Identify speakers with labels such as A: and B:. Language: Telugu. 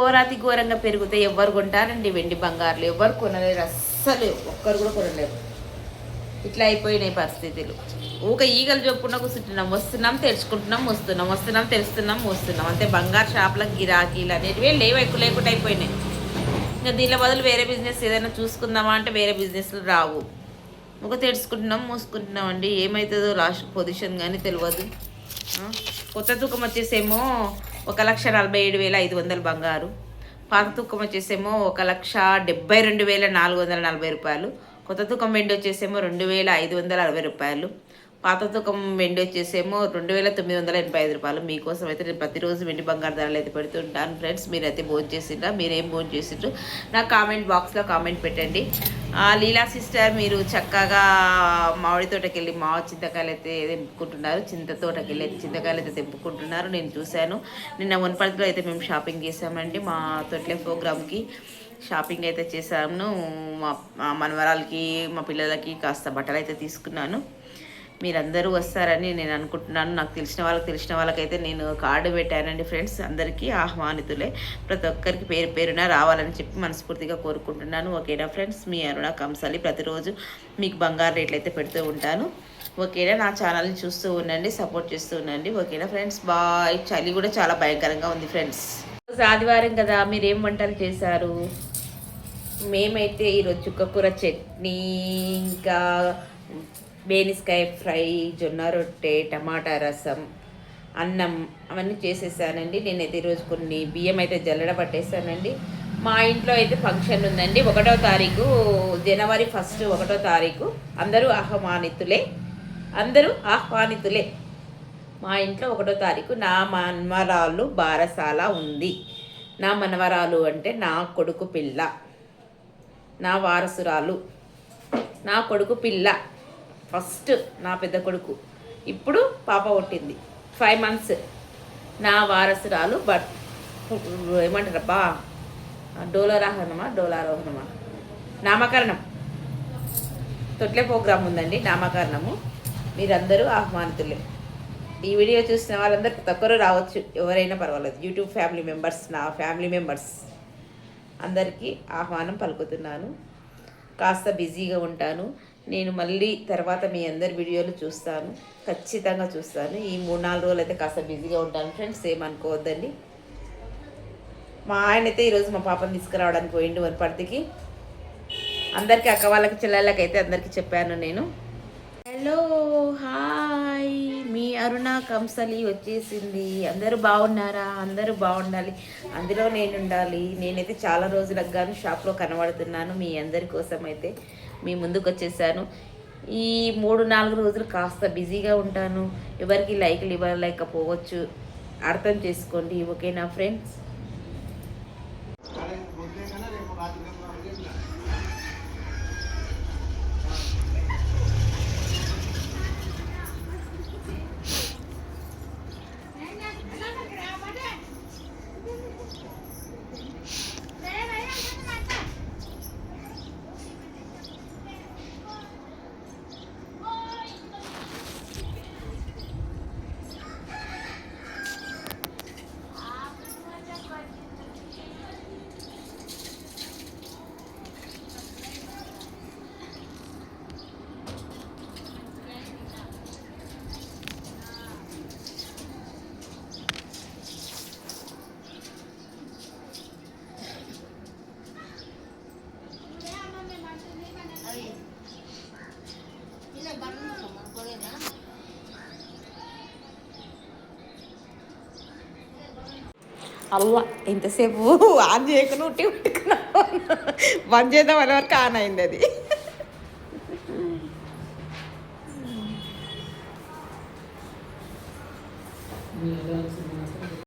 A: ఘోరాతి ఘోరంగా పెరిగితే ఎవరు కొంటారండి వెండి బంగారులు ఎవరు కొనలేరు అస్సలు ఒక్కరు కూడా కొనలేరు. ఇట్లా అయిపోయినాయి పరిస్థితులు. ఊక ఈగలు చొప్పున కూర్చుంటున్నాం వస్తున్నాం తెరుచుకుంటున్నాం వస్తున్నాం వస్తున్నాం తెలుస్తున్నాం వస్తున్నాం. అంతే బంగారు షాపుల గిరాకీలు అనేటివి లేవు ఎక్కువ లేకుండా అయిపోయినాయి. ఇంకా దీనిలో బదులు వేరే బిజినెస్ ఏదైనా చూసుకుందామా అంటే వేరే బిజినెస్లు రావు. ఒక తెరుచుకుంటున్నాం మూసుకుంటున్నాం అండి. ఏమవుతుందో లాస్ట్ పొజిషన్ కానీ తెలియదు కొత్త తూకం వచ్చేసేమో ఒక లక్ష నలభై ఏడు వేల ఐదు వందలు బంగారు. పాత తూకం వచ్చేసేమో ఒక లక్ష డెబ్బై రెండు వేల నాలుగు వందల నలభై రూపాయలు. కొత్త తూకం వెండి వచ్చేసేమో రెండు వేల ఐదు వందల అరవై రూపాయలు. పాత తూకం వెండి వచ్చేసేమో రెండు వేల తొమ్మిది వందల ఎనభై ఐదు రూపాయలు. మీకోసం అయితే నేను ప్రతిరోజు వెండి బంగారు ధరలు అయితే పెడుతుంటాను ఫ్రెండ్స్. మీరైతే భోజనం చేసిండ్రా? మీరేం భోజనం చేసిండ్రు? నా కామెంట్ బాక్స్లో కామెంట్ పెట్టండి. ఆ, లీలా సిస్టర్ మీరు చక్కగా మామిడి తోటకి వెళ్ళి మా చింతకాయలు అయితే తెంపుకుంటున్నారు. చింత తోటకి వెళ్ళి చింతకాయలు అయితే తెంపుకుంటున్నారు. నేను చూశాను. నిన్న వనపర్తిలో అయితే మేము షాపింగ్ చేసామండి మా తొట్లే ప్రోగ్రామ్కి షాపింగ్ అయితే చేశాను. మా మా మనవరాలకి మా పిల్లలకి కాస్త బట్టలు అయితే తీసుకున్నాను. మీరందరూ వస్తారని నేను అనుకుంటున్నాను. నాకు తెలిసిన వాళ్ళకి తెలిసిన వాళ్ళకైతే నేను కార్డు పెట్టానండి ఫ్రెండ్స్. అందరికీ ఆహ్వానితులే. ప్రతి ఒక్కరికి పేరు పేరున రావాలని చెప్పి మనస్ఫూర్తిగా కోరుకుంటున్నాను. ఓకేనా ఫ్రెండ్స్? మీ అరుణ కంసాలి ప్రతిరోజు మీకు బంగారు రేట్లు అయితే పెడుతూ ఉంటాను. ఓకేనా? నా ఛానల్ని చూస్తూ ఉండండి సపోర్ట్ చేస్తూ ఉండండి. ఓకేనా ఫ్రెండ్స్? బాయ్. చలి కూడా చాలా భయంకరంగా ఉంది ఫ్రెండ్స్. ఆదివారం కదా మీరు ఏం వంటలు చేశారు? మేమైతే ఈరోజు చుక్కకూర చట్నీ ఇంకా బేనిస్కాయ ఫ్రై జొన్న రొట్టె టమాటా రసం అన్నం అవన్నీ చేసేసానండి. నేనైతే ఈరోజు కొన్ని బియ్యం అయితే జల్లడ పట్టేసానండి. మా ఇంట్లో అయితే ఫంక్షన్ ఉందండి. ఒకటో తారీఖు జనవరి ఫస్ట్ ఒకటో తారీఖు. అందరూ ఆహ్వానితులే. అందరూ ఆహ్వానితులే. మా ఇంట్లో ఒకటో తారీఖు నా మనవరాలు బారసాల ఉంది. నా మనవరాలు అంటే నా కొడుకు పిల్ల. నా వారసురాలు. నా కొడుకు పిల్ల. ఫస్ట్ నా పెద్ద కొడుకు. ఇప్పుడు పాప పుట్టింది. ఫైవ్ మంత్స్ నా వారసురాలు బట్ ఏమంటారబ్బా డోలారాహనమా డోలారోహణమా నామకరణం. తొట్లే ప్రోగ్రాం ఉందండి నామకరణము. మీరందరూ ఆహ్వానితులే. ఈ వీడియో చూసిన వాళ్ళందరూ ప్రతి ఒక్కరూ రావచ్చు ఎవరైనా పర్వాలేదు. యూట్యూబ్ ఫ్యామిలీ మెంబర్స్ నా ఫ్యామిలీ మెంబర్స్ అందరికీ ఆహ్వానం పలుకుతున్నాను. కాస్త బిజీగా ఉంటాను. నేను మళ్ళీ తర్వాత మీ అందరి వీడియోలు చూస్తాను. ఖచ్చితంగా చూస్తాను. ఈ మూడు నాలుగు రోజులు అయితే కాస్త బిజీగా ఉంటాను ఫ్రెండ్స్ ఏమనుకోవద్దండి మా ఆయన అయితే ఈరోజు మా పాపను తీసుకురావడానికి పోయిండు వనపర్తికి. అందరికీ అక్క వాళ్ళకి చెల్లెళ్ళకి అయితే అందరికీ చెప్పాను నేను. హలో హా అరుణ కంసలి వచ్చేసింది. అందరూ బాగున్నారా? అందరూ బాగుండాలి. అందులో నేను ఉండాలి నేనైతే చాలా రోజులకు గాను షాప్లో కనబడుతున్నాను. మీ అందరి కోసం అయితే మీ ముందుకు వచ్చేసాను. ఈ మూడు నాలుగు రోజులు కాస్త బిజీగా ఉంటాను. ఎవరికి లైక్లు ఇవ్వలేకపోవచ్చు. అర్థం చేసుకోండి. ఓకేనా ఫ్రెండ్స్? అల్లా ఎంతసేపు ఆన్ చేయకుండా ఉట్టి ఉట్టుకున్నా బంద్ చేద్దాం అనే వరకు ఆన్ అయింది అది. Yeah, that's